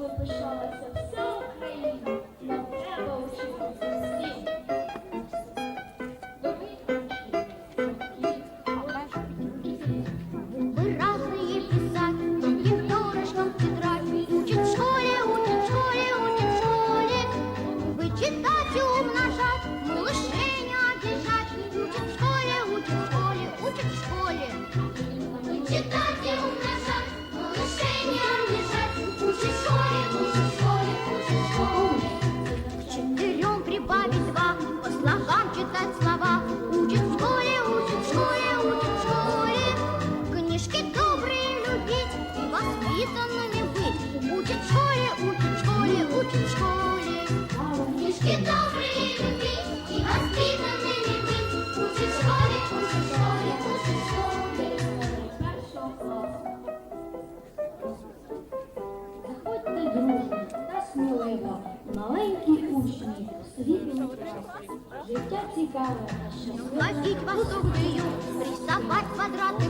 щоб пишалася вся Україна, нам треба вчитися всім. Дорогі батьки, Разные писать, другим перышком тетрадь. Учат в школе, учат в школе, учат в школе. Вычитать и четырем прибавить два, по слогам читать слова. Учат в школе, учат в школе, учат в школе. Книжки добрые любить и воспитанными быть. Учат в школе, учат в школе, учат в школе. Книжки добрые любить и воспитанными быть. Учат в школе, учат в школе, учат в школе. першого класу. Заходьте, друзі, та сміливо, маленькі учні, світло Життя цікаве, щасливе. Ходить вокруг даю, квадрати квадраты